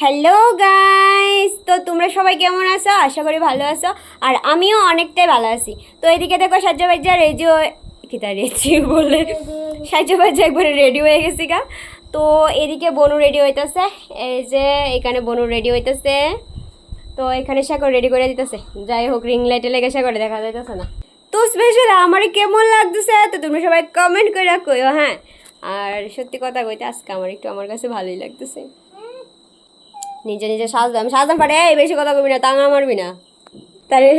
Hello guys তো তোমরা সবাই কেমন আছো? আশা করি ভালো আছো। আর আমিও অনেকটাই ভালো আছি। তো এদিকে দেখো সাজ্জাবাজ্জা রেডিও কি তা রেডি বলে? সাজ্জাবাজ্জা একবারে রেডি হয়ে গেছি গা। তো এদিকে বনু রেডি হইতেছে। এই যে এখানে বনু রেডি হইতেছে। তো এখানে সাগর রেডি করে দিতেছে। যাই হোক রিং লাইটে লেগে সাগরে দেখা যাইতেছে না। তো স্পেশাল আমার কেমন লাগতেছে? তো তোমরা সবাই কমেন্ট করে কইও হ্যাঁ আর সত্যি কথা কইতে, আজকে আমার একটু আমার কাছে ভালোই লাগতেছে। নিজে নিজে সাজদাম সাজদাম পারে এই বেশি কথা কবি না তাঙা মারবি না। তারে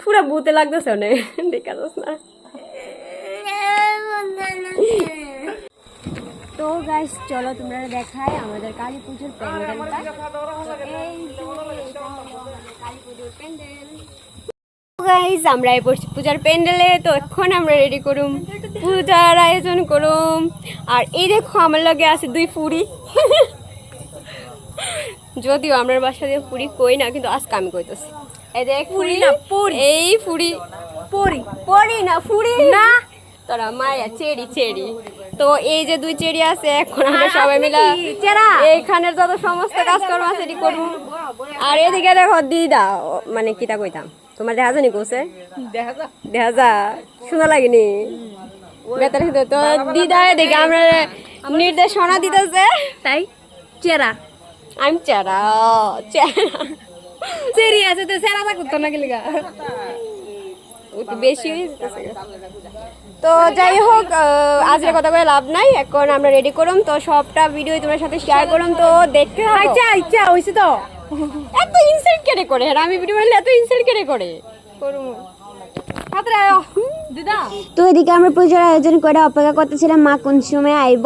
পুরো বুতে লাগতেছে অনেক দেখা যাস না। তো গাইস চলো তোমরা দেখাই আমাদের কালী পুজোর প্যান্ডেলটা। কালী প্যান্ডেল। গাইস আমরা এই পড়ছি পূজার প্যান্ডেলে তো এখন আমরা রেডি করুম। পূজার আয়োজন করুম। আর এই দেখো আমার লগে আছে দুই ফুরি যদিও আমরা বাসা দিয়ে পুরি কই না কিন্তু আজকে আমি কইতেছি। এই দেখ ফুরি না পুরি। এই ফুরি পরি। পরি না ফুরি না। তোরা মায়া চেরি চেরি। তো এই যে দুই চেরি আছে এখন আমরা সবাই মিলে এইখানের যত সমস্ত কাজকর্ম আছে এটি করব। আর এদিকে দেখো দিদা মানে কিতা কইতাম? তোমার দেখা জানি কোসে দেখা যা শোনা লাগেনি? বেতার তো দিদা এদিকে আমরা নির্দেশনা দিতেছে। তাই? চেরা। আমি চেরা চেরা চেরি আছে তো চেরা থাকতো তো না গেলিগা বেশি হয়ে তো যাই হোক আহ, আজকের কথা বলে লাভ নাই এখন আমরা রেডি করুম তো সবটা ভিডিও তোমার সাথে শেয়ার করুম তো দেখতে আচ্ছা আচ্ছা হইছে তো। এত ইনসাল্ট কেড়ে করে? আর আমি ভিডিও বানালে এত ইনসাল্ট কেড়ে করে? করুম। তো এদিকে আমরা পুজোর আয়োজন করে অপেক্ষা করতেছিলাম মা কোন সময় আইব।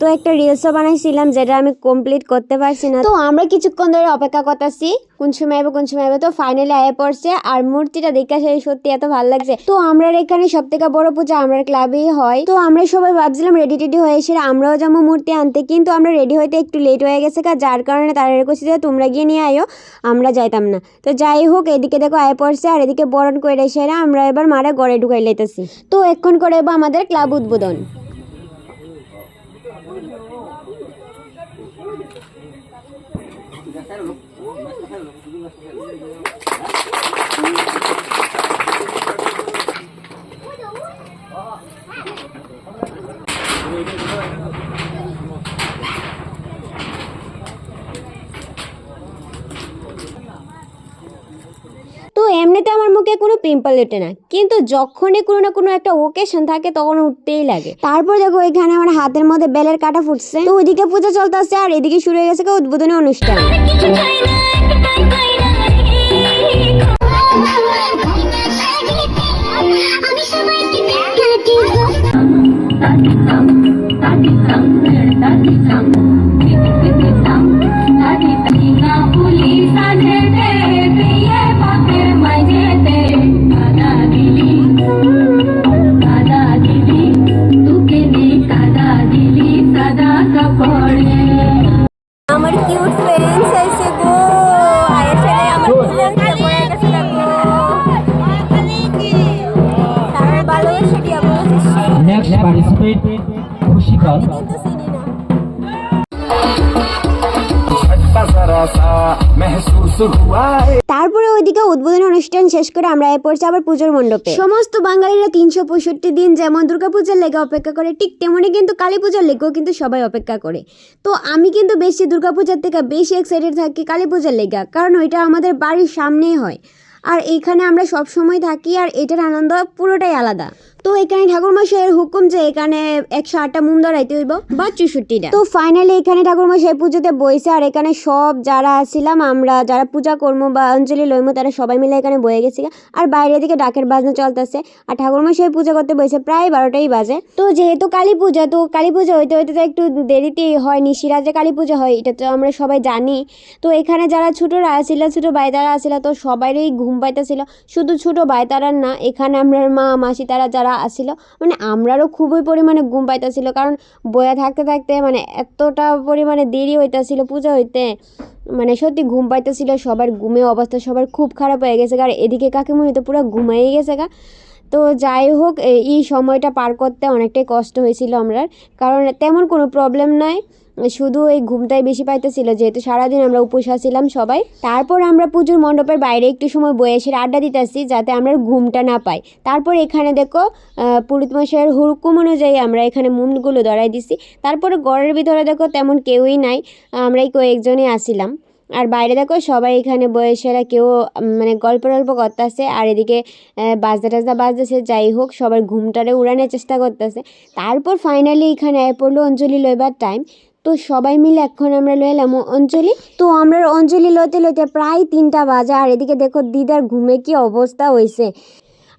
তো একটা রিলসও বানাইছিলাম যেটা আমি কমপ্লিট করতে পারছি না। তো আমরা কিছুক্ষণ ধরে অপেক্ষা করতেছি, কোন সময় আইব, কোন সময় আইব। তো ফাইনালি আয়ে পড়ছে আর মূর্তিটা দেখে সেই সত্যি এত ভালো লাগছে। তো আমরা এখানে সব থেকে বড় পূজা আমরা ক্লাবেই হয়। তো আমরা সবাই ভাবছিলাম রেডি টেডি হয়ে এসে আমরাও যাব মূর্তি আনতে, কিন্তু আমরা রেডি হইতে একটু লেট হয়ে গেছে যার কারণে তারা রেখেছি যে তোমরা গিয়ে নিয়ে আয়ো, আমরা যাইতাম না। তো যাই হোক, এদিকে দেখো আয় পড়ছে আর এদিকে বরণ করে এসে আমরা এবার মারা গড়ে ঢুকাই লেতেছি তো এক্ষণ করে আমাদের ক্লাব উদ্বোধন। তো এমনিতে আমার মুখে কোনো পিম্পল ওঠে না, কিন্তু যখনই কোনো না কোনো একটা ওকেশন থাকে তখন উঠতেই লাগে। তারপর দেখো এখানে আমার হাতের মধ্যে বেলের কাটা ফুটছে। ওইদিকে পূজা চলতেছে আর এদিকে শুরু হয়ে গেছে উদ্বোধনী অনুষ্ঠান। tăng ta đi tăng ta đi tăng đi đi đi tăng participate তারপরে ওইদিকে উদ্বোধন অনুষ্ঠান শেষ করে আমরা এ পড়ছি আবার পুজোর মণ্ডপে। সমস্ত বাঙালিরা তিনশো পঁয়ষট্টি দিন যেমন দুর্গাপূজার লেগে অপেক্ষা করে ঠিক তেমনি কিন্তু কালী পূজার লেগেও কিন্তু সবাই অপেক্ষা করে। তো আমি কিন্তু বেশি দুর্গাপূজার থেকে বেশি এক্সাইটেড থাকি কালী পূজার লেগে কারণ ওইটা আমাদের বাড়ির সামনেই হয়। আর এইখানে আমরা সব সময় থাকি আর এটার আনন্দ পুরোটাই আলাদা। তো এখানে ঠাকুরমশাইয়ের হুকুম যে এখানে একশো আটটা মুম ধরাইতে হইব বা চৌষট্টিটা। তো ফাইনালি এখানে ঠাকুরমশাই পুজোতে বইছে আর এখানে সব যারা ছিলাম, আমরা যারা পূজা করব বা অঞ্জলি লইমো, তারা সবাই মিলে এখানে বয়ে গেছি আর বাইরে দিকে ডাকের বাজনা চলতেছে আর ঠাকুরমশাই পূজা করতে বইছে প্রায় বারোটাই বাজে। তো যেহেতু কালী পূজা, তো কালী পূজা হইতে হইতে তো একটু দেরিতেই হয় নিশিরাজে কালী পূজা হয়, এটা তো আমরা সবাই জানি। তো এখানে যারা ছোটরা আসিল ছোট ভাই তারা আসিল তো সবারই ঘুম পাইতেছিল। শুধু ছোট ভাই তারার না, এখানে আমরা মা, মাসি, তারা যারা আসিল। মানে আমরারও খুবই পরিমাণে ঘুম পাইতেছিল, কারণ বয়া থাকতে থাকতে মানে এতটা পরিমাণে দেরি হইতাছিল পূজা হইতে। মানে সত্যি ঘুম পাইতেছিল, সবার ঘুমে অবস্থা সবার খুব খারাপ হয়ে গেছে, কারণ এদিকে কাকিমণি তো পুরো ঘুমাই গেছে গা। তো যাই হোক, এই সময়টা পার করতে অনেকটাই কষ্ট হয়েছিল আমরা কারণ তেমন কোনো প্রবলেম নাই। শুধু এই ঘুমটাই বেশি পাইতেছিল যেহেতু সারাদিন আমরা উপোস ছিলাম সবাই। তারপর আমরা পুজোর মণ্ডপের বাইরে একটু সময় বয়ে এসে আড্ডা দিতেছি যাতে আমরা ঘুমটা না পাই। তারপর এখানে দেখো আহ, পুরোহিত মশাইয়ের হুকুম অনুযায়ী আমরা এখানে মুমগুলো ধরাই দিছি। তারপরে ঘরের ভিতরে দেখো তেমন কেউই নাই আমরা এই কয়েকজনই আসিলাম আর বাইরে দেখো সবাই এখানে বয়সেরা কেউ মানে গল্প টল্প করতেছে আর এদিকে আহ, টাজদা বাজতেছে যাই হোক সবার ঘুমটারে উড়ানোর চেষ্টা করতেছে। তারপর ফাইনালি এখানে পড়ল অঞ্জলি লইবার টাইম তো সবাই মিলে এখন আমরা লয়ে এলাম অঞ্জলি। তো আমরা অঞ্জলি লইতে লইতে প্রায় তিনটা বাজে, আর এদিকে দেখো দিদার ঘুমে কি অবস্থা হয়েছে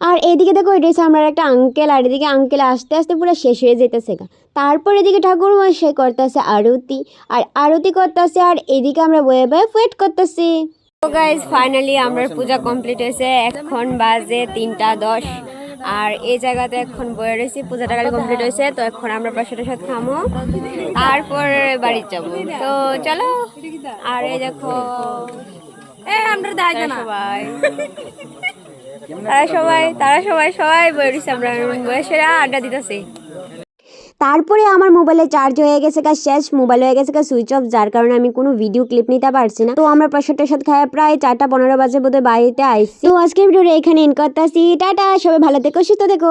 আর এদিকে দেখো এটা হচ্ছে আমার একটা আঙ্কেল আর এদিকে আঙ্কেল আস্তে আস্তে পুরো শেষ হয়ে যেতেছে তারপর এদিকে ঠাকুর মশাই করতেছে আরতি, আর আরতি করতেছে, আর এদিকে আমরা বয়ে বয়ে ওয়েট করতেছি। তো গাইজ ফাইনালি আমার পূজা কমপ্লিট হয়েছে, এখন বাজে তিনটা দশ। আর এই জায়গাতে এখন বয়ে রয়েছি পূজাটা কালে কমপ্লিট হয়েছে তো এখন আমরা প্রসাদের সাথে খামো। তারপর বাড়ি যাব। তো চলো আর এই দেখো এ আমরা না সবাই। তারা সবাই তারা সবাই সবাই বয়ে রয়েছে আমরা বয়সেরা আড্ডা দিতেছি। তারপরে আমার মোবাইলে চার্জ হয়ে গেছে গা, শেষ মোবাইল হয়ে গেছে গা সুইচ অফ যার কারণে আমি কোনো ভিডিও ক্লিপ নিতে পারছি না। তো আমরা প্রসাদ টসাদ খায় প্রায় চারটা পনেরো বাজে বোধহয় বাড়িতে আইসি। তো আজকে ভিডিওটা এখানে এন আসি টাটা, সবাই ভালো থেকো, সুস্থ থেকো।